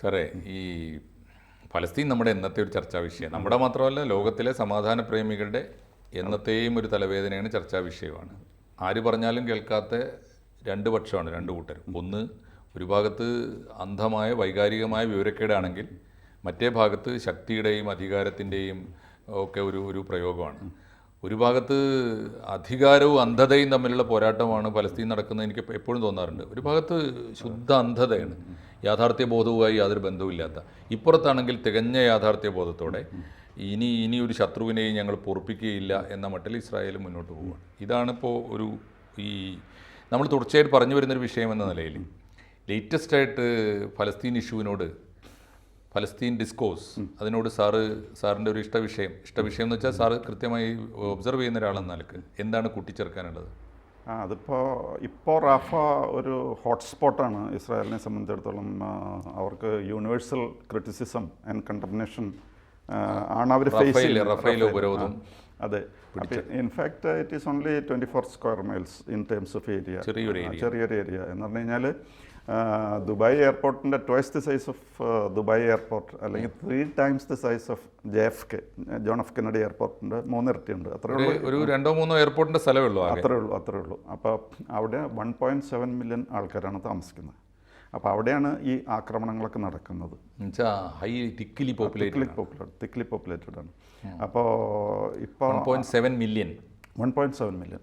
സാറേ ഈ ഫലസ്തീൻ നമ്മുടെ എന്നത്തെ ഒരു ചർച്ചാ വിഷയം. നമ്മുടെ മാത്രമല്ല ലോകത്തിലെ സമാധാന പ്രേമികളുടെ എന്നത്തെയും ഒരു തലവേദനയാണ് ചർച്ചാ വിഷയമാണ്. ആര് പറഞ്ഞാലും കേൾക്കാത്ത രണ്ട് പക്ഷമാണ് രണ്ട് കൂട്ടരും. ഒന്ന് ഒരു ഭാഗത്ത് അന്ധമായ വൈകാരികമായ വിവരക്കേടാണെങ്കിൽ മറ്റേ ഭാഗത്ത് ശക്തിയുടെയും അധികാരത്തിന്റെയും ഒക്കെ ഒരു ഒരു പ്രയോഗമാണ്. ഒരു ഭാഗത്ത് അധികാരവും അന്ധതയും തമ്മിലുള്ള പോരാട്ടമാണ് പലസ്തീൻ നടക്കുന്നത് എനിക്ക് എപ്പോഴും തോന്നാറുണ്ട്. ഒരു ഭാഗത്ത് ശുദ്ധ അന്ധതയാണ്. യാഥാർത്ഥ്യ ബോധവുമായി യാതൊരു ബന്ധവുമില്ലാത്ത. ഇപ്പുറത്താണെങ്കിൽ തികഞ്ഞ യാഥാർത്ഥ്യ ബോധത്തോടെ ഇനി ഇനി ഒരു ശത്രുവിനെയും ഞങ്ങൾ പൊറപ്പിക്കുകയില്ല എന്ന മട്ടിൽ ഇസ്രായേൽ മുന്നോട്ട് പോവുകയാണ്. ഇതാണിപ്പോൾ ഒരു ഈ നമ്മൾ തുടർച്ചയായിട്ട് പറഞ്ഞു വരുന്നൊരു വിഷയം എന്ന നിലയിൽ ലേറ്റസ്റ്റ് ആയിട്ട് ഫലസ്തീൻ ഇഷ്യൂവിനോട് ഫലസ്തീൻ ഡിസ്കോസ് അതിനോട് സാറ് സാറിന്റെ ഒരു ഇഷ്ട വിഷയം ഇഷ്ട വിഷയം എന്ന് വെച്ചാൽ സാറ് കൃത്യമായി ഒബ്സർവ് ചെയ്യുന്ന ഒരാളെന്ന നിലയ്ക്ക് എന്താണ് കൂട്ടിച്ചേർക്കാനുള്ളത്? ആ അതിപ്പോൾ ഇപ്പോൾ റാഫ ഒരു ഹോട്ട്സ്പോട്ടാണ് ഇസ്രായേലിനെ സംബന്ധിച്ചിടത്തോളം അവർക്ക് യൂണിവേഴ്സൽ ക്രിറ്റിസിസം ആൻഡ് കണ്ടംനേഷൻ ആണ് അവർ ഫേസ് ഉപരോധം അതെ. In fact it is only twenty four square miles in terms of area ചെറിയൊരു ചെറിയൊരു ഏരിയ എന്ന് പറഞ്ഞു കഴിഞ്ഞാൽ Dubai എയർപോർട്ടിന്റെ twice the size of Dubai airport അല്ലെങ്കിൽ three times the size of J F K John F Kennedy എയർപോർട്ടിന്റെ മൂന്നിരട്ടിയുണ്ട്. അത്രേ ഉള്ളൂ. ഒരു രണ്ടോ മൂന്നോ എയർപോർട്ടിന്റെ സ്ഥലമേ ഉള്ളൂ അത്രേ ഉള്ളൂ അത്രേ ഉള്ളൂ. അപ്പോൾ അവിടെ വൺ പോയിന്റ് സെവൻ മില്യൺ ആൾക്കാരാണ് താമസിക്കുന്നത്. അപ്പോൾ അവിടെയാണ് ഈ ആക്രമണങ്ങളൊക്കെ നടക്കുന്നത്. High thickly populated thickly populate thickly populated ആണ്. അപ്പോൾ ഇപ്പോൾ one point seven million one point seven million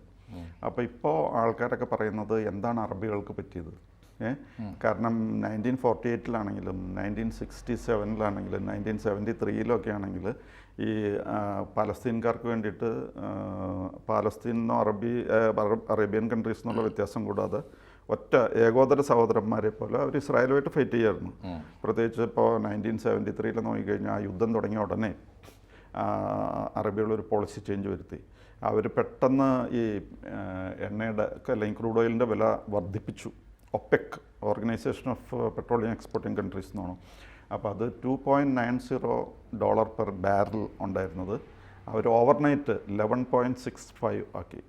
അപ്പോൾ ഇപ്പോൾ ആൾക്കാരൊക്കെ പറയുന്നത് എന്താണ് അറബികൾക്ക് പറ്റിയത്? കാരണം നയന്റീൻ ഫോർട്ടി എയ്റ്റിലാണെങ്കിലും നയന്റീൻ സിക്സ്റ്റി സെവനിലാണെങ്കിലും നയന്റീൻ സെവന്റി ത്രീയിലൊക്കെ ആണെങ്കിൽ ഈ പലസ്തീൻകാർക്ക് വേണ്ടിയിട്ട് പാലസ്തീൻ എന്നോ അറബി അറേബ്യൻ കൺട്രീസ് എന്നുള്ള വ്യത്യാസം കൂടാതെ ഒറ്റ ഏകോദര സഹോദരന്മാരെ പോലെ അവർ ഇസ്രായേലുമായിട്ട് ഫൈറ്റ് ചെയ്യായിരുന്നു. പ്രത്യേകിച്ച് ഇപ്പോൾ നയന്റീൻ സെവന്റി ത്രീയിൽ നോക്കിക്കഴിഞ്ഞാൽ ആ യുദ്ധം തുടങ്ങിയ ഉടനെ അറബികളൊരു പോളിസി ചേഞ്ച് വരുത്തി. അവർ പെട്ടെന്ന് ഈ എണ്ണയുടെ അല്ലെങ്കിൽ ക്രൂഡ് ഓയിലിന്റെ വില വർദ്ധിപ്പിച്ചു. OPEC organization of petroleum exporting countries എന്നാണ് അപ്പോൾ അത് two point nine zero dollar per barrel ഉണ്ടായിരുന്നത്. അവർ overnight eleven point six five ആക്കി.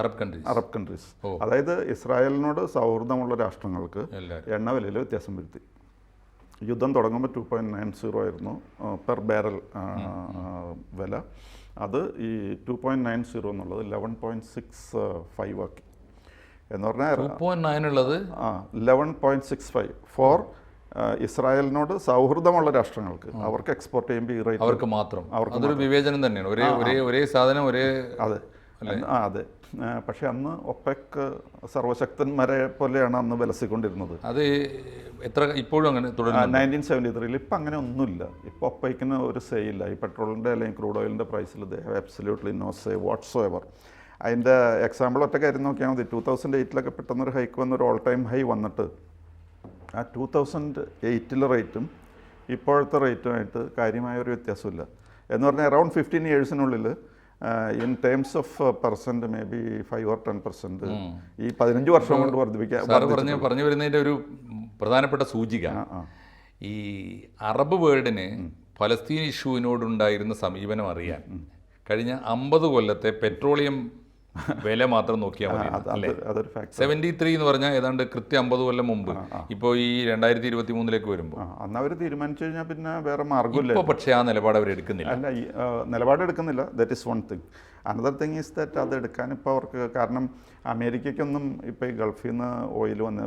അറബ് കൺട്രീസ് അറബ് കൺട്രീസ് അതായത് ഇസ്രായേലിനോട് സൗഹൃദമുള്ള രാഷ്ട്രങ്ങൾക്ക് എണ്ണവിലയിൽ എണ്ണ വിലയിൽ വ്യത്യാസം വരുത്തി. യുദ്ധം തുടങ്ങുമ്പോൾ ടു പോയിന്റ് നയൻ സീറോ ആയിരുന്നു പെർ ബാരൽ വില. അത് ഈ ടു പോയിന്റ് നയൻ സീറോ എന്നുള്ളത് ലെവൻ പോയിന്റ് സിക്സ് ഫൈവ് ആക്കി. എന്ന് പറഞ്ഞാൽ ടു പോയിന്റ് നയൻ ഉള്ളത് ആ eleven point six five four ഇസ്രായേലിനോട് സൗഹൃദമുള്ള രാഷ്ട്രങ്ങൾക്ക് അവർക്ക് എക്സ്പോർട്ട് ചെയ്യുമ്പോൾ ഈ റേറ്റ് അവർക്ക് മാത്രം. അതൊരു വിവേചനം തന്നെയാണ്. ഒരേ ഒരേ ഒരേ സാധനം ഒരേ അതെ. ആ അതെ. പക്ഷെ അന്ന് ഒപ്പെക് സർവശക്തന്മാരെ പോലെയാണ് അന്ന് വിലസിക്കൊണ്ടിരുന്നത്. അത് എത്ര ഇപ്പോഴും അങ്ങനെ നയന്റീൻ സെവന്റി ത്രീയിൽ ഇപ്പം അങ്ങനെ ഒന്നുമില്ല. ഇപ്പോൾ ഒപ്പയ്ക്കിന് ഒരു സേ ഇല്ല. ഈ പെട്രോളിന്റെ അല്ലെങ്കിൽ ക്രൂഡ് ഓയിലിന്റെ പ്രൈസിൽ they have absolutely no say whatsoever അതിന്റെ എക്സാമ്പിൾ ഒറ്റ കാര്യം നോക്കിയാൽ മതി. ടൂ തൗസൻഡ് എയ്റ്റിലൊക്കെ പെട്ടെന്നൊരു ഹൈക്ക് വന്ന് ഒരു ഓൾ ടൈം ഹൈ വന്നിട്ട് ആ ടൂ തൗസൻഡ് എയ്റ്റിലെ റേറ്റും ഇപ്പോഴത്തെ റേറ്റുമായിട്ട് കാര്യമായ ഒരു വ്യത്യാസമില്ല. എന്ന് പറഞ്ഞാൽ around fifteen ഇയേഴ്സിനുള്ളിൽ in terms of percent maybe five or ten percent ഈ പതിനഞ്ച് വർഷം കൊണ്ട് വർദ്ധിപ്പിക്കാം സാറ് പറഞ്ഞു വരുന്നതിന്റെ ഒരു പ്രധാനപ്പെട്ട സൂചിക. ഈ അറബ് വേൾഡിന് ഫലസ്തീൻ ഇഷ്യൂവിനോടുണ്ടായിരുന്ന സമീപനം അറിയാൻ കഴിഞ്ഞ അമ്പത് കൊല്ലത്തെ പെട്രോളിയം വില മാത്രം നോക്കിയാൽ മതി അതൊരു സെവന്റി ത്രീ എന്ന് പറഞ്ഞാൽ ഏതാണ്ട് കൃത്യം അമ്പത് കൊല്ലം മുമ്പ്. ഇപ്പോൾ ഈ രണ്ടായിരത്തി ഇരുപത്തി മൂന്നിലേക്ക് വരുമ്പോൾ ആ അന്ന് അവർ തീരുമാനിച്ചു കഴിഞ്ഞാൽ പിന്നെ വേറെ മാർഗമില്ല. ഇപ്പോൾ പക്ഷേ ആ നിലപാട് അവർ എടുക്കുന്നില്ല. അല്ല നിലപാട് എടുക്കുന്നില്ല. That is one thing another thing is that അത് എടുക്കാൻ ഇപ്പോൾ അവർക്ക് കാരണം അമേരിക്കയ്ക്കൊന്നും ഇപ്പോൾ ഈ ഗൾഫിൽ നിന്ന് ഓയിൽ വന്ന്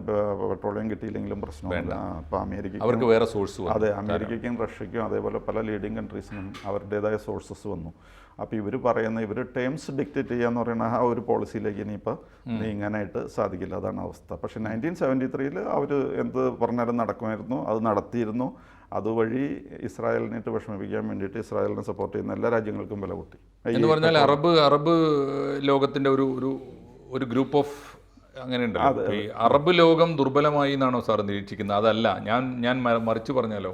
പെട്രോളിയം കിട്ടിയില്ലെങ്കിലും പ്രശ്നമില്ല അപ്പോൾ അമേരിക്ക അവർക്ക് വേറെ സോഴ്സ് അതെ അമേരിക്കയ്ക്കും റഷ്യയ്ക്കും അതേപോലെ പല ലീഡിങ് കൺട്രീസിനും അവരുടേതായ സോഴ്സസ് വന്നു. അപ്പോൾ ഇവർ പറയുന്ന ഇവർ ടേംസ് ഡിക്റ്റേറ്റ് ചെയ്യാന്ന് പറയുന്ന ആ ഒരു പോളിസിയിലേക്ക് ഇനിയിപ്പോൾ നീങ്ങാനായിട്ട് സാധിക്കില്ല. അതാണ് അവസ്ഥ. പക്ഷേ നയന്റീൻ സെവന്റി ത്രീയിൽ അവർ എന്ത് പറഞ്ഞാലും നടക്കുമായിരുന്നു അത് നടത്തിയിരുന്നു. അതുവഴി ഇസ്രായേലിനായിട്ട് വിഷമിപ്പിക്കാൻ വേണ്ടിയിട്ട് ഇസ്രായേലിനെ സപ്പോർട്ട് ചെയ്യുന്ന എല്ലാ രാജ്യങ്ങൾക്കും വില കൂട്ടി. എന്ന് പറഞ്ഞാൽ അറബ് അറബ് ലോകത്തിന്റെ ഒരു ഒരു ഒരു ഗ്രൂപ്പ് ഓഫ് അങ്ങനെ ഉണ്ടല്ലോ. ഈ അറബ് ലോകം ദുർബലമായി എന്നാണോ സാർ നിരീക്ഷിക്കുന്നത്? അതല്ല ഞാൻ ഞാൻ മറിച്ച് പറഞ്ഞാലോ?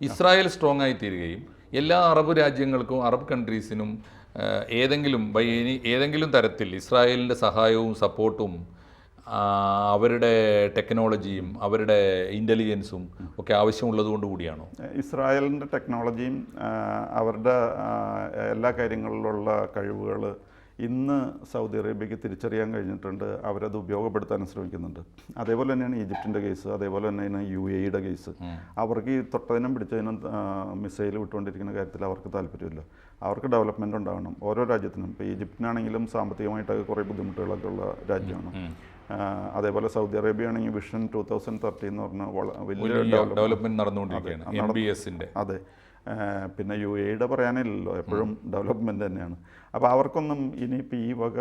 ഇസ്രായേൽ സ്ട്രോങ് ആയി തീരുകയും എല്ലാ അറബ് രാജ്യങ്ങൾക്കും അറബ് കൺട്രീസിനും ഏതെങ്കിലും ബൈ എനി ഏതെങ്കിലും തരത്തിൽ ഇസ്രായേലിന്റെ സഹായവും സപ്പോർട്ടും അവരുടെ ടെക്നോളജിയും അവരുടെ ഇന്റലിജൻസും ഒക്കെ ആവശ്യമുള്ളത് കൊണ്ട് കൂടിയാണോ ഇസ്രായേലിന്റെ ടെക്നോളജിയും അവരുടെ എല്ലാ കാര്യങ്ങളിലുള്ള കഴിവുകൾ ഇന്ന് സൗദി അറേബ്യക്ക് തിരിച്ചറിയാൻ കഴിഞ്ഞിട്ടുണ്ട്. അവരത് ഉപയോഗപ്പെടുത്താനും ശ്രമിക്കുന്നുണ്ട്. അതേപോലെ തന്നെയാണ് ഈജിപ്തിന്റെ കേസ് അതേപോലെ തന്നെയാണ് യു എയുടെ കേസ്. അവർക്ക് ഈ തൊട്ടതിനും പിടിച്ചതിനും മിസൈൽ വിട്ടുകൊണ്ടിരിക്കുന്ന കാര്യത്തിൽ അവർക്ക് താല്പര്യമില്ല. അവർക്ക് ഡെവലപ്മെന്റ് ഉണ്ടാവണം. ഓരോ രാജ്യത്തിനും. ഇപ്പോൾ ഈജിപ്തിനാണെങ്കിലും സാമ്പത്തികമായിട്ടൊക്കെ കുറേ ബുദ്ധിമുട്ടുകളൊക്കെ ഉള്ള രാജ്യമാണ്. അതേപോലെ സൗദി അറേബ്യ ആണെങ്കിൽ വിഷൻ ടൂ തൗസൻഡ് തേർട്ടി എന്ന് പറഞ്ഞ വലിയ ഡെവലപ്മെന്റ് നടന്നുകൊണ്ടിരിക്കുകയാണ്. അതെ. പിന്നെ യു എയുടെ പറയാനില്ലല്ലോ എപ്പോഴും ഡെവലപ്മെന്റ് തന്നെയാണ്. അപ്പോൾ അവർക്കൊന്നും ഇനിയിപ്പോൾ ഈ വക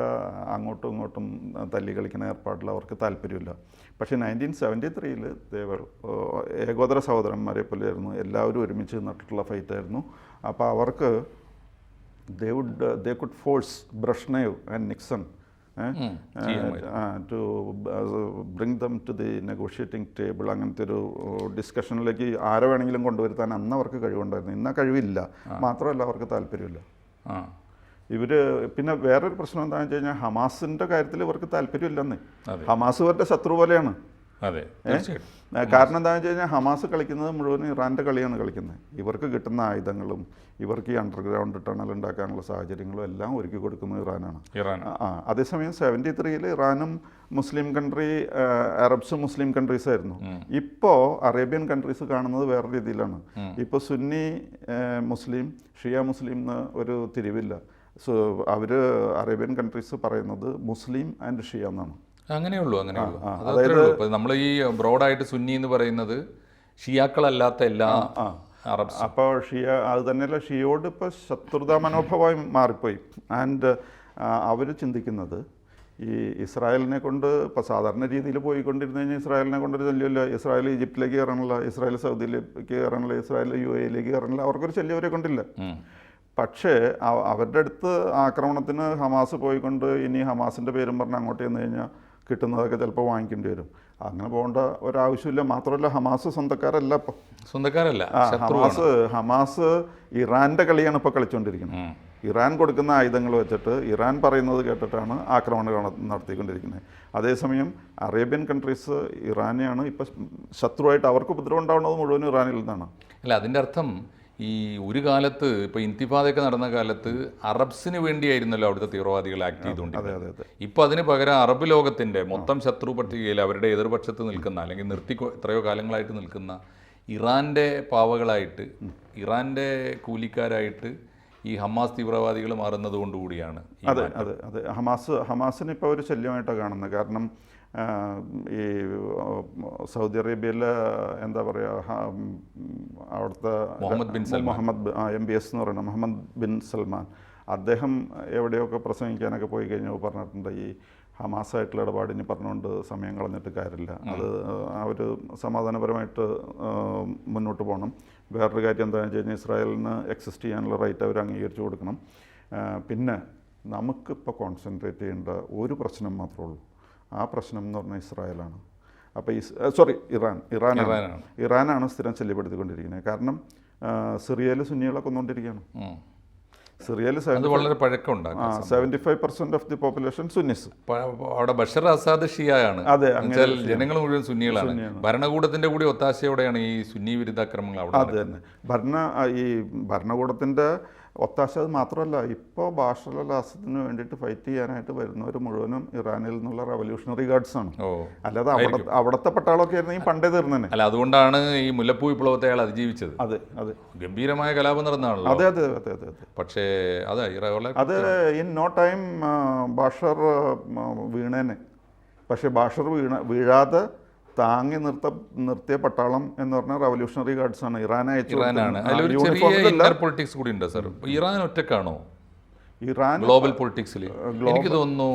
അങ്ങോട്ടും ഇങ്ങോട്ടും തല്ലി കളിക്കുന്ന ഏർപ്പാടിൽ അവർക്ക് താല്പര്യമില്ല. പക്ഷേ നയന്റീൻ സെവന്റി ത്രീയിൽ ദേവർ ഏകോദര സഹോദരന്മാരെ പോലെയായിരുന്നു എല്ലാവരും ഒരുമിച്ച് നിന്നിട്ടുള്ള ഫൈറ്റായിരുന്നു. അപ്പോൾ അവർക്ക് they would they could force Brezhnev and Nixon to bring them to the negotiating table അങ്ങനത്തെ ഒരു ഡിസ്കഷനിലേക്ക് ആരെ വേണമെങ്കിലും കൊണ്ടുവരുത്താൻ അന്ന് അവർക്ക് കഴിവുണ്ടായിരുന്നു. ഇന്ന കഴിവില്ല. മാത്രമല്ല അവർക്ക് താല്പര്യമില്ല. ഇവർ പിന്നെ വേറൊരു പ്രശ്നം എന്താണെന്ന് വെച്ച് കഴിഞ്ഞാൽ ഹമാസിന്റെ കാര്യത്തിൽ ഇവർക്ക് താല്പര്യമില്ലെന്ന്. ഹമാസ് ഇവരുടെ ശത്രു പോലെയാണ്. അതെ കാരണം എന്താണെന്ന് വെച്ച് കഴിഞ്ഞാൽ ഹമാസ് കളിക്കുന്നത് മുഴുവൻ ഇറാന്റെ കളിയാണ് കളിക്കുന്നത്. ഇവർക്ക് കിട്ടുന്ന ആയുധങ്ങളും ഇവർക്ക് ഈ അണ്ടർഗ്രൗണ്ട് ടണൽ ഉണ്ടാക്കാനുള്ള സാഹചര്യങ്ങളും എല്ലാം ഒരുക്കി കൊടുക്കുന്നത് ഇറാനാണ്. ഇറാൻ ആ, അതേസമയം സെവന്റി ത്രീയിൽ ഇറാനും മുസ്ലിം കൺട്രി അറബ്സും മുസ്ലിം കൺട്രീസ് ആയിരുന്നു. ഇപ്പോൾ അറേബ്യൻ കൺട്രീസ് കാണുന്നത് വേറെ രീതിയിലാണ്. ഇപ്പോൾ സുന്നി മുസ്ലിം ഷിയ മുസ്ലിം എന്ന് ഒരു തിരിവില്ല. സോ അവർ അറേബ്യൻ കൺട്രീസ് പറയുന്നത് മുസ്ലിം ആൻഡ് ഷിയ എന്നാണ് അങ്ങനെയുള്ളൂ അങ്ങനെയുള്ളൂ. അങ്ങനെ ഉള്ളൂ ഇപ്പൊ നമ്മൾ ഈ ബ്രോഡായിട്ട് സുന്നി എന്ന് പറയുന്നത് ഷിയാക്കളല്ലാത്ത എല്ലാ അറബ്സ്. അപ്പോൾ ഷിയ അത് തന്നെയല്ല ഷിയോട് ഇപ്പോൾ ശത്രുതാ മനോഭാവമായി മാറിപ്പോയി. ആൻഡ് അവർ ചിന്തിക്കുന്നത് ഈ ഇസ്രായേലിനെ കൊണ്ട് ഇപ്പോൾ സാധാരണ രീതിയിൽ പോയിക്കൊണ്ടിരുന്നു കഴിഞ്ഞാൽ ഇസ്രായേലിനെ കൊണ്ടൊരു ശല്യമില്ല. ഇസ്രായേൽ ഈജിപ്തിലേക്ക് കയറണില്ല ഇസ്രായേൽ സൗദിയിലേക്ക് കയറണില്ല ഇസ്രായേൽ യു എയിലേക്ക് കയറണില്ല അവർക്കൊരു ശല്യം അവരെ കൊണ്ടില്ല. പക്ഷേ അവരുടെ അടുത്ത് ആക്രമണത്തിന് ഹമാസ് പോയിക്കൊണ്ട് ഇനി ഹമാസിന്റെ പേരും പറഞ്ഞ് അങ്ങോട്ട് ചെന്ന് കഴിഞ്ഞാൽ കിട്ടുന്നതൊക്കെ ചിലപ്പോൾ വാങ്ങിക്കേണ്ടി വരും. അങ്ങനെ പോകേണ്ട ഒരാവശ്യമില്ല. മാത്രമല്ല ഹമാസ് സ്വന്തക്കാരല്ല ഇപ്പോൾ സ്വന്തക്കാരല്ല ഹമാസ് ഹമാസ് ഇറാന്റെ കളിയാണ് ഇപ്പോൾ കളിച്ചുകൊണ്ടിരിക്കുന്നത്. ഇറാൻ കൊടുക്കുന്ന ആയുധങ്ങൾ വെച്ചിട്ട് ഇറാൻ പറയുന്നത് കേട്ടിട്ടാണ് ആക്രമണങ്ങൾ നട- നടത്തിക്കൊണ്ടിരിക്കുന്നത്. അതേസമയം അറേബ്യൻ കൺട്രീസ് ഇറാനെയാണ് ഇപ്പം ശത്രുവായിട്ട് അവർക്ക് ഉപദ്രവം ഉണ്ടാവുന്നത് മുഴുവൻ ഇറാനിൽ നിന്നാണ്. അല്ല അതിന്റെ അർത്ഥം ഈ ഒരു കാലത്ത് ഇപ്പോൾ ഇന്തിഫാദയൊക്കെ നടന്ന കാലത്ത് അറബ്സിന് വേണ്ടിയായിരുന്നല്ലോ അവിടുത്തെ തീവ്രവാദികൾ ആക്ട് ചെയ്തുകൊണ്ടിരുന്നത്. ഇപ്പൊ ഇപ്പോൾ അതിന് പകരം അറബ് ലോകത്തിന്റെ മൊത്തം ശത്രു പട്ടികയിൽ അവരുടെ എതിർപക്ഷത്ത് നിൽക്കുന്ന അല്ലെങ്കിൽ നിർത്തി എത്രയോ കാലങ്ങളായിട്ട് നിൽക്കുന്ന ഇറാന്റെ പാവകളായിട്ട് ഇറാന്റെ കൂലിക്കാരായിട്ട് ഈ ഹമാസ് തീവ്രവാദികൾ മാറുന്നത് കൊണ്ടുകൂടിയാണ് അതെ അതെ അതെ. ഹമാസ് ഹമാസിന് ഇപ്പോൾ ഒരു ശല്യമായിട്ടാണ് കാണുന്നത്. കാരണം ഈ സൗദി അറേബ്യയിലെ എന്താ പറയുക അവിടുത്തെ Mohammed bin Salman. Mohammed M B S എന്ന് പറയുന്ന മുഹമ്മദ് ബിൻ സൽമാൻ. അദ്ദേഹം എവിടെയൊക്കെ പ്രസംഗിക്കാനൊക്കെ പോയി കഴിഞ്ഞു പറഞ്ഞിട്ടുണ്ട് ഈ ഹമാസായിട്ടുള്ള ഇടപാടിന് പറഞ്ഞുകൊണ്ട് സമയം കളഞ്ഞിട്ട് കാര്യമില്ല. അത് അവർ സമാധാനപരമായിട്ട് മുന്നോട്ട് പോകണം. വേറൊരു കാര്യം എന്താണെന്ന് വെച്ച് കഴിഞ്ഞാൽ ഇസ്രായേലിന് എക്സിസ്റ്റ് ചെയ്യാനുള്ള റൈറ്റ് അവർ അംഗീകരിച്ചു കൊടുക്കണം. പിന്നെ നമുക്കിപ്പോൾ കോൺസെൻട്രേറ്റ് ചെയ്യേണ്ട ഒരു പ്രശ്നം മാത്രമേ ഉള്ളൂ. ആ പ്രശ്നം എന്ന് പറഞ്ഞാൽ ഇസ്രായേലാണ്. അപ്പോൾ ഈ സോറി ഇറാൻ ഇറാനാണ്. ഇറാനാണ്. സ്ഥിരം ശല്യപ്പെടുത്തിക്കൊണ്ടിരിക്കുന്നത്. കാരണം സിറിയയിൽ സുന്നികളെ കൊന്നുകൊണ്ടിരിക്കുകയാണ്. സിറിയയിൽ വളരെ പഴക്കമുണ്ട് seventy five percent of the population Sunnis അവിടെ ബഷർ അസാദ് ഷിയാണ് അതെ, അങ്ങനെ ജനങ്ങൾ മുഴുവൻ സുന്നികളാണ്. ഭരണകൂടത്തിന്റെ കൂടി ഒത്താശയോടെയാണ് ഈ സുന്നി വിരുദ്ധാക്രമങ്ങൾ അവിടെ അത് തന്നെ. ഭരണ ഈ ഭരണകൂടത്തിന്റെ ഒത്താശ അത് മാത്രമല്ല ഇപ്പോൾ ബാഷർ അൽ അസദിന് വേണ്ടിയിട്ട് ഫൈറ്റ് ചെയ്യാനായിട്ട് വരുന്നവർ മുഴുവനും ഇറാനിൽ നിന്നുള്ള റവല്യൂഷണറി ഗാർഡ്സ് ആണ്. ഓ അല്ലാതെ അവിടെ അവിടുത്തെ പട്ടാളമൊക്കെ ആയിരുന്നെങ്കിൽ പണ്ടേ തീർന്നെ അല്ല അതുകൊണ്ടാണ് ഈ മുല്ലപ്പൂ വിപ്ലവത്തെ അയാൾ അതിജീവിച്ചത്. അതെ അതെ. ഗംഭീരമായ കലാപം നടന്നാണല്ലോ. അതെ അതെ അതെ അതെ അതെ. പക്ഷേ അതെ അത് ഇൻ നോ ടൈം ബാഷർ വീണേനെ. പക്ഷേ ബാഷർ വീണ വീഴാതെ താങ്ങി നിർത്ത നിർത്തിയ പട്ടാളം എന്ന് പറഞ്ഞാൽ റവല്യൂഷണറി ഗാർഡ്സ് ആണ്. ഇറാൻ പൊളിറ്റിക്സ് കൂടി ഉണ്ട് സാർ ഇറാൻ ഒറ്റക്കാണോ? ഇറാൻ ഗ്ലോബൽ പൊളിറ്റിക്സിൽ എനിക്ക് തോന്നുന്നു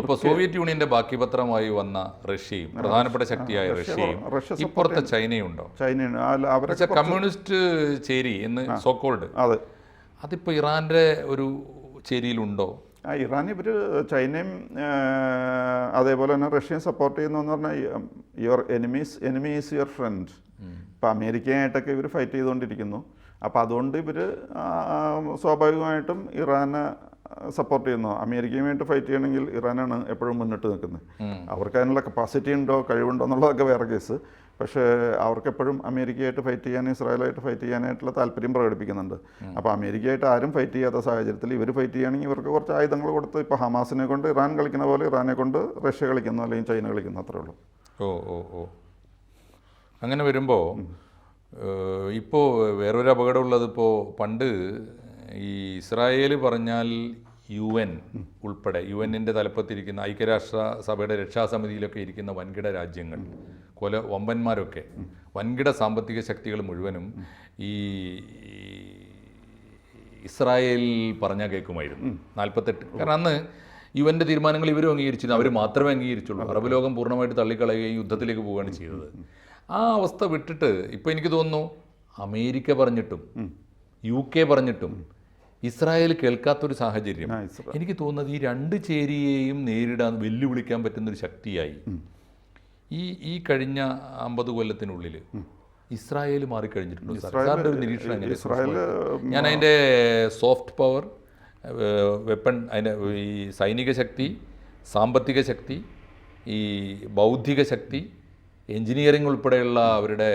ഇപ്പൊ സോവിയറ്റ് യൂണിയന്റെ ബാക്കി പത്രമായി വന്ന റഷ്യയും പ്രധാനപ്പെട്ട ശക്തിയായ റഷ്യയും റഷ്യ ഇപ്പുറത്തെ ചൈനയുണ്ടോ? ചൈനയാണ് അല്ല, അവരൊക്കെ എന്നുവെച്ചാൽ കമ്മ്യൂണിസ്റ്റ് ചേരി എന്ന് സോക്കോൾഡ് അതെ. അതിപ്പോ ഇറാന്റെ ഒരു ചേരിയിലുണ്ടോ? ഇറാൻ ഇവർ ചൈനയും അതേപോലെ തന്നെ റഷ്യയും സപ്പോർട്ട് ചെയ്യുന്നു എന്ന് പറഞ്ഞാൽ your enemies enemy is your friend ഇപ്പം അമേരിക്കയായിട്ടൊക്കെ ഇവർ ഫൈറ്റ് ചെയ്തുകൊണ്ടിരിക്കുന്നു അപ്പോൾ അതുകൊണ്ട് ഇവർ സ്വാഭാവികമായിട്ടും ഇറാനെ സപ്പോർട്ട് ചെയ്യുന്നു. അമേരിക്കയുമായിട്ട് ഫൈറ്റ് ചെയ്യണമെങ്കിൽ ഇറാനാണ് എപ്പോഴും മുന്നിട്ട് നിൽക്കുന്നത്. അവർക്ക് അതിനുള്ള കപ്പാസിറ്റി ഉണ്ടോ കഴിവുണ്ടോ എന്നുള്ളതൊക്കെ വേറെ കേസ് പക്ഷേ അവർക്കെപ്പോഴും അമേരിക്കയായിട്ട് ഫൈറ്റ് ചെയ്യാൻ ഇസ്രായേലായിട്ട് ഫൈറ്റ് ചെയ്യാനായിട്ടുള്ള താല്പര്യം പ്രകടിപ്പിക്കുന്നുണ്ട്. അപ്പോൾ അമേരിക്കയായിട്ട് ആരും ഫൈറ്റ് ചെയ്യാത്ത സാഹചര്യത്തിൽ ഇവർ ഫൈറ്റ് ചെയ്യുകയാണെങ്കിൽ ഇവർക്ക് കുറച്ച് ആയുധങ്ങൾ കൊടുത്ത് ഇപ്പോൾ ഹമാസിനെ കൊണ്ട് ഇറാൻ കളിക്കുന്ന പോലെ ഇറാനെ കൊണ്ട് റഷ്യ കളിക്കുന്നു അല്ലെങ്കിൽ ചൈന കളിക്കുന്നു അത്രേ ഉള്ളൂ. ഓ ഓ ഓ. അങ്ങനെ വരുമ്പോൾ ഇപ്പോൾ വേറൊരു അപകടം ഉള്ളതിപ്പോൾ പണ്ട് ഈ ഇസ്രായേൽ പറഞ്ഞാൽ യു എൻ ഉൾപ്പെടെ യു എന്നിന്റെ തലപ്പത്തിരിക്കുന്ന ഐക്യരാഷ്ട്ര സഭയുടെ രക്ഷാസമിതിയിലൊക്കെ ഇരിക്കുന്ന വൻകിട രാജ്യങ്ങൾ. കൊല വമ്പന്മാരൊക്കെ വൻകിട സാമ്പത്തിക ശക്തികൾ മുഴുവനും ഈ ഇസ്രായേൽ പറഞ്ഞാൽ കേൾക്കുമായിരുന്നു. നാൽപ്പത്തെട്ട്. കാരണം അന്ന് യുവന്റെ തീരുമാനങ്ങൾ ഇവരും അംഗീകരിച്ചിരുന്നു. അവർ മാത്രമേ അംഗീകരിച്ചുള്ളൂ. അറബ് ലോകം പൂർണമായിട്ട് തള്ളിക്കളയുകയും യുദ്ധത്തിലേക്ക് പോവുകയാണ് ചെയ്തത്. ആ അവസ്ഥ വിട്ടിട്ട് ഇപ്പോൾ എനിക്ക് തോന്നുന്നു അമേരിക്ക പറഞ്ഞിട്ടും യു കെ പറഞ്ഞിട്ടും ഇസ്രായേൽ കേൾക്കാത്തൊരു സാഹചര്യം. എനിക്ക് തോന്നുന്നത് ഈ രണ്ട് ചേരിയെയും നേരിടാൻ വെല്ലുവിളിക്കാൻ പറ്റുന്നൊരു ശക്തിയായി ഈ ഈ കഴിഞ്ഞ അമ്പത് കൊല്ലത്തിനുള്ളിൽ ഇസ്രായേൽ മാറിക്കഴിഞ്ഞിട്ടുണ്ട് സാർ? സാറിന്റെ ഒരു നിരീക്ഷണം ഇസ്രായേൽ ഞാൻ അതിന്റെ സോഫ്റ്റ് പവർ വെപ്പൺ അതിന്റെ ഈ സൈനിക ശക്തി സാമ്പത്തിക ശക്തി ഈ ബൗദ്ധിക ശക്തി എഞ്ചിനീയറിംഗ് ഉൾപ്പെടെയുള്ള അവരുടെ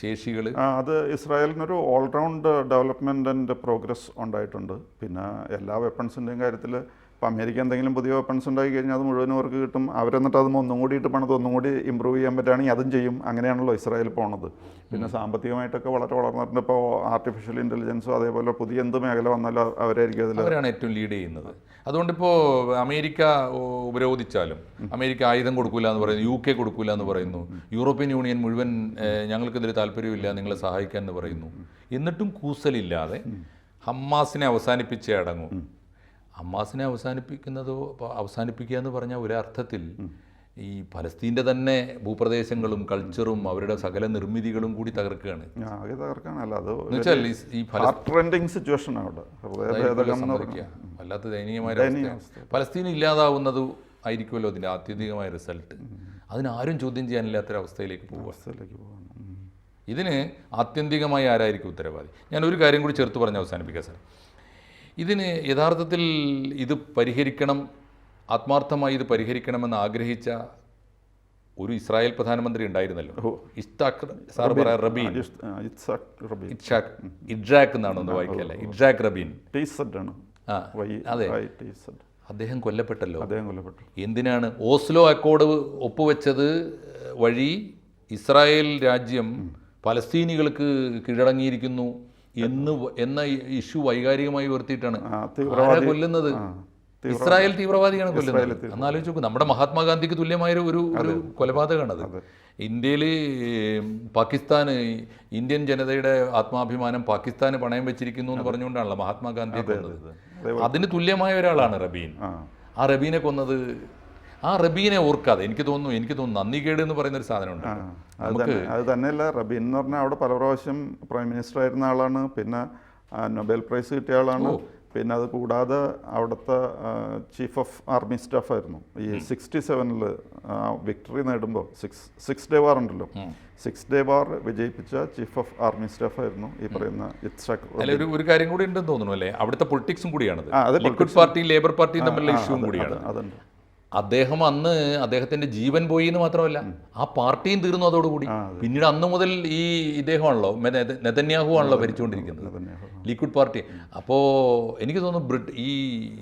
ശേഷികൾ. അത് ഇസ്രായേലിനൊരു all round development and progress ഉണ്ടായിട്ടുണ്ട്. പിന്നെ എല്ലാ വെപ്പൺസിന്റെയും കാര്യത്തിൽ ഇപ്പോൾ അമേരിക്ക എന്തെങ്കിലും പുതിയ വെപ്പൺസ് ഉണ്ടാക്കി കഴിഞ്ഞാൽ അത് മുഴുവനും അവർക്ക് കിട്ടും. അവരെന്നിട്ട് അത് ഒന്നും കൂടി ഇട്ട് പണത് ഒന്നും കൂടി ഇമ്പ്രൂവ് ചെയ്യാൻ പറ്റുകയാണെങ്കിൽ അതും ചെയ്യും. അങ്ങനെയാണല്ലോ ഇസ്രായേൽ പോണത്. പിന്നെ സാമ്പത്തികമായിട്ടൊക്കെ വളരെ വളർന്നിട്ടുണ്ട്. ഇപ്പോൾ ആർട്ടിഫിഷ്യൽ ഇന്റലിജൻസും അതേപോലെ പുതിയ എന്ത് മേഖല വന്നാലും അവരായിരിക്കും അതിൽ അവരാണ് ഏറ്റവും ലീഡ് ചെയ്യുന്നത്. അതുകൊണ്ടിപ്പോൾ അമേരിക്ക ഉപരോധിച്ചാലും അമേരിക്ക ആയുധം കൊടുക്കില്ല എന്ന് പറയുന്നു യു കെ കൊടുക്കില്ല എന്ന് പറയുന്നു യൂറോപ്യൻ യൂണിയൻ മുഴുവൻ ഞങ്ങൾക്കെതിരെ താല്പര്യമില്ല നിങ്ങളെ സഹായിക്കാൻ എന്ന് പറയുന്നു. എന്നിട്ടും കൂസലില്ലാതെ ഹമ്മാസിനെ അവസാനിപ്പിച്ചേ അടങ്ങും. ഹമ്മാസിനെ അവസാനിപ്പിക്കുന്നതോ അവസാനിപ്പിക്കുക എന്ന് പറഞ്ഞാൽ ഒരർത്ഥത്തിൽ ഈ ഫലസ്തീന്റെ തന്നെ ഭൂപ്രദേശങ്ങളും കൾച്ചറും അവരുടെ സകല നിർമ്മിതികളും കൂടി തകർക്കുകയാണ്. ആകെ തകർക്കാനല്ല അത് ഈ- ട്രെൻഡിങ് സിറ്റുവേഷൻ അവിടെ. വല്ലാത്ത ദയനീയമായ ഫലസ്തീൻ ഇല്ലാതാവുന്നത് ആയിരിക്കുമല്ലോ അതിന്റെ ആത്യന്തികമായ റിസൾട്ട് അതിനാരും ചോദ്യം ചെയ്യാനില്ലാത്തൊരവസ്ഥയിലേക്ക് പോകും അവസ്ഥയിലേക്ക് പോകണം ഉം. ഇതിന് ആത്യന്തികമായി ആരായിരിക്കും ഉത്തരവാദി? ഞാൻ ഒരു കാര്യം കൂടി ചേർത്ത് പറഞ്ഞ് അവസാനിപ്പിക്കാം സാർ ഇതിന് യഥാർത്ഥത്തിൽ ഇത് പരിഹരിക്കണം ആത്മാർത്ഥമായി ഇത് പരിഹരിക്കണമെന്ന് ആഗ്രഹിച്ച ഒരു ഇസ്രായേൽ പ്രധാനമന്ത്രി ഉണ്ടായിരുന്നല്ലോ. ഇഷ്താഖ് സാർ പറയാം റബീൻ. ഇറ്റ്സാക് ഇറ്റ്ഷാഖ് ഇഡ്രാക്ക് എന്നാണ് ഒന്ന് വായിക്കല്ലേ? ഇഡ്രാക്ക് റബീൻ. ആണ്. ആ അതെ. അദ്ദേഹം കൊല്ലപ്പെട്ടല്ലോ. അദ്ദേഹം കൊല്ലപ്പെട്ടു. എന്തിനാണ് ഓസ്ലോ അക്കോർഡ് ഒപ്പുവെച്ചത് വഴി ഇസ്രായേൽ രാജ്യം പലസ്തീനികൾക്ക് കീഴടങ്ങിയിരിക്കുന്നു എന്ന് എന്ന ഇഷ്യൂ വൈകാരികമായി ഉയർത്തിയിട്ടാണ്. കൊല്ലുന്നത്? ഇസ്രായേൽ തീവ്രവാദിയാണ് കൊല്ലുന്നത്. എന്നാലോചിച്ച് നോക്കൂ നമ്മുടെ മഹാത്മാഗാന്ധിക്ക് തുല്യമായ ഒരു ഒരു കൊലപാതകമാണത് ഇന്ത്യയിൽ പാകിസ്ഥാൻ ഇന്ത്യൻ ജനതയുടെ ആത്മാഭിമാനം പാകിസ്ഥാന് പണയം വെച്ചിരിക്കുന്നു എന്ന് പറഞ്ഞുകൊണ്ടാണല്ലോ മഹാത്മാഗാന്ധി കൊന്നത്. അതിന് തുല്യമായ ഒരാളാണ് റബീൻ. ആ റബീനെ കൊന്നത് ആ റബീനെ ഓർക്കാതെ എനിക്ക് തോന്നുന്നു എനിക്ക് തോന്നുന്നു നന്ദികേട് എന്ന് പറയുന്ന ഒരു സാധനമുണ്ട്. അത് തന്നെ അത് തന്നെയല്ല റബീൻ എന്ന് പറഞ്ഞാൽ അവിടെ പല പ്രാവശ്യം പ്രൈം മിനിസ്റ്റർ ആയിരുന്ന ആളാണ് പിന്നെ നൊബേൽ പ്രൈസ് കിട്ടിയ ആളാണ് പിന്നെ അത് കൂടാതെ അവിടുത്തെ ചീഫ് ഓഫ് ആർമി സ്റ്റാഫ് ആയിരുന്നു. ഈ സിക്സ്റ്റി സെവനിൽ വിക്ടറി നേടുമ്പോൾ സിക്സ് സിക്സ് ഡേ വാർ ഉണ്ടല്ലോ. സിക്സ് ഡേ വാർ വിജയിപ്പിച്ച ചീഫ് ഓഫ് ആർമി സ്റ്റാഫ് ആയിരുന്നു ഈ പറയുന്ന ഒരു ഒരു കാര്യം കൂടി ഉണ്ടെന്ന് തോന്നുന്നു അല്ലേ? അവിടുത്തെ പൊളിറ്റിക്സും കൂടിയാണ് ലിക്വിഡ് പാർട്ടി ലേബർ പാർട്ടിയും തമ്മിലുള്ള ഇഷ്യൂ കൂടിയാണ് അതുണ്ട് അദ്ദേഹം അന്ന് അദ്ദേഹത്തിന്റെ ജീവൻ പോയി എന്ന് മാത്രമല്ല ആ പാർട്ടിയും തീർന്നു അതോടുകൂടി. പിന്നീട് അന്ന് മുതൽ ഈ ഇദ്ദേഹമാണല്ലോ നെതന്യാഹു ആണല്ലോ ഭരിച്ചുകൊണ്ടിരിക്കുന്നത്. Likud party. അപ്പോ എനിക്ക് തോന്നുന്നു ബ്രിട്ട് ഈ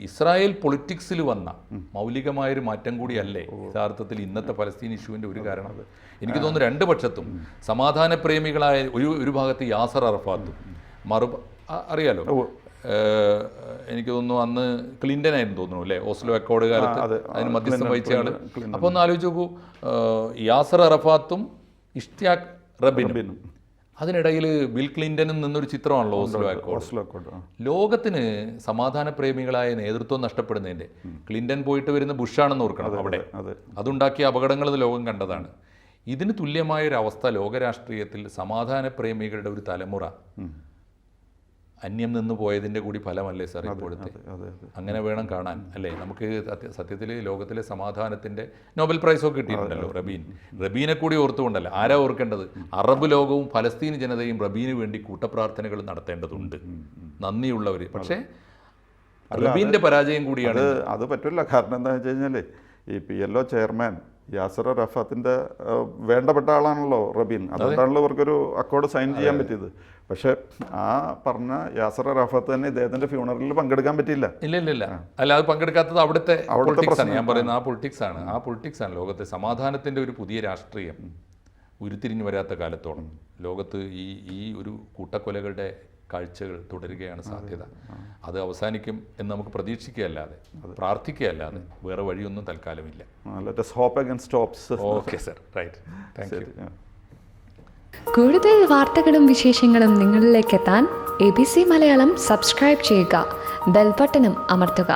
ഇസ്രായേൽ പൊളിറ്റിക്സിൽ വന്ന മൗലികമായൊരു മാറ്റം കൂടിയല്ലേ യഥാർത്ഥത്തിൽ ഇന്നത്തെ പലസ്തീൻ ഇഷ്യൂവിന്റെ ഒരു കാരണം എനിക്ക് തോന്നുന്നു രണ്ട് പക്ഷത്തും സമാധാന പ്രേമികളായ ഒരു ഒരു ഭാഗത്ത് യാസർ അറഫാത്തും മറു അറിയാലോ? എനിക്ക് തോന്നുന്നു അന്ന് ക്ലിന്റൻ ആയിരുന്നു തോന്നുന്നു അല്ലേ? ഓസ്ലോ അക്കോർഡ് കാലത്ത് അതിന് മധ്യസ്ഥം വഹിച്ച അപ്പോൾ ഒന്ന് ആലോചിച്ച് നോക്കൂ യാസർ അറഫാത്തും ഇഷ്തിയാഖ് റബിനും അതിനിടയിൽ ബിൽ ക്ലിന്റനും നിന്നൊരു ചിത്രമാണല്ലോ ഓസ്ലോ അക്കോർഡ്. ലോകത്തിന് സമാധാന പ്രേമികളായ നേതൃത്വം നഷ്ടപ്പെടുന്നതിന്റെ ക്ലിന്റൻ പോയിട്ട് വരുന്ന ബുഷാണെന്ന് ഓർക്കണം അവിടെ. അതുണ്ടാക്കിയ അപകടങ്ങൾ ലോകം കണ്ടതാണ്. ഇതിന് തുല്യമായ ഒരു അവസ്ഥ ലോകരാഷ്ട്രീയത്തിൽ സമാധാന പ്രേമികളുടെ ഒരു തലമുറ. അന്യം നിന്ന് പോയതിന്റെ കൂടി ഫലമല്ലേ സാർ ഇപ്പോഴത്തെ? അങ്ങനെ വേണം കാണാൻ അല്ലേ? നമുക്ക് സത്യത്തിൽ ലോകത്തിലെ സമാധാനത്തിന്റെ നോബൽ പ്രൈസൊക്കെ കിട്ടിയിട്ടുണ്ടല്ലോ റബീൻ. റബീനെ കൂടി ഓർത്തുകൊണ്ടല്ല? ആരാ ഓർക്കേണ്ടത്? അറബ് ലോകവും ഫലസ്തീൻ ജനതയും റബീന് വേണ്ടി കൂട്ടപ്രാർത്ഥനകൾ നടത്തേണ്ടതുണ്ട്. നന്ദിയുള്ളവർ പക്ഷേ റബീന്റെ പരാജയം കൂടിയാണ് അത് അത് പറ്റില്ല കാരണം എന്താണെന്ന് വെച്ച് കഴിഞ്ഞാൽ ഈ P L O chairman Yasser റഫാത്തിന്റെ വേണ്ടപ്പെട്ട ആളാണല്ലോ റബീൻ. അതുകൊണ്ടാണല്ലോ ഇവർക്കൊരു അക്കോർഡ് സൈൻ ചെയ്യാൻ പറ്റിയത്. പക്ഷെ ആ പറഞ്ഞ യാസർ അറഫാത്ത് തന്നെ ഇദ്ദേഹത്തിന്റെ ഫ്യൂണറലിൽ പങ്കെടുക്കാൻ പറ്റിയില്ല. ഇല്ല ഇല്ല ഇല്ല. അല്ല അത് പങ്കെടുക്കാത്തത് അവിടുത്തെ പൊളിറ്റിക്സ് ആണ്. ഞാൻ പറയുന്നത് ആ. പൊളിറ്റിക്സ് ആണ്. ആ പൊളിറ്റിക്സ് ആണ് ലോകത്തെ സമാധാനത്തിന്റെ ഒരു പുതിയ രാഷ്ട്രീയം ഉരുത്തിരിഞ്ഞു വരാത്ത കാലത്തോളം. ലോകത്ത് ഈ ഈ ഒരു കൂട്ടക്കൊലകളുടെ കാഴ്ചകൾ തുടരുകയാണ് സാധ്യത. അത് അവസാനിക്കും എന്ന് നമുക്ക് പ്രതീക്ഷിക്കുകയല്ലാതെ പ്രാർത്ഥിക്കുകയല്ലാതെ വേറെ വഴിയൊന്നും തൽക്കാലമില്ല. Okay sir right thank you കൂടുതൽ വാർത്തകളും വിശേഷങ്ങളും നിങ്ങളിലേക്ക് എത്താൻ A B C Malayalam subscribe ചെയ്യുക ബെൽബട്ടനും അമർത്തുക.